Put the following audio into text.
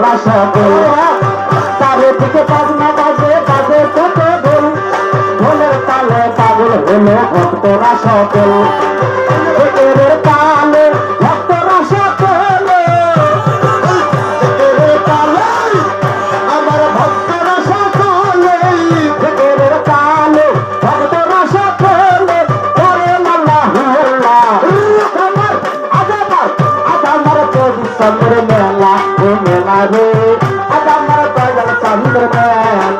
ভক্তরা সকল চারিদিকে বাজনা বাজে বাজে কত ঢোল। ঢোলের তালে পাগল হলো ভক্তরা সকল। একের তালে ভক্তরা সকল। একের তালে আমার ভক্তরা সকলে। একের তালে ভক্তরা সকলে। করে আল্লাহু আল্লাহ। আমার আজ আমার আজ মেলা। ঘুমে মারো আজ আমার পাগল চাহিদা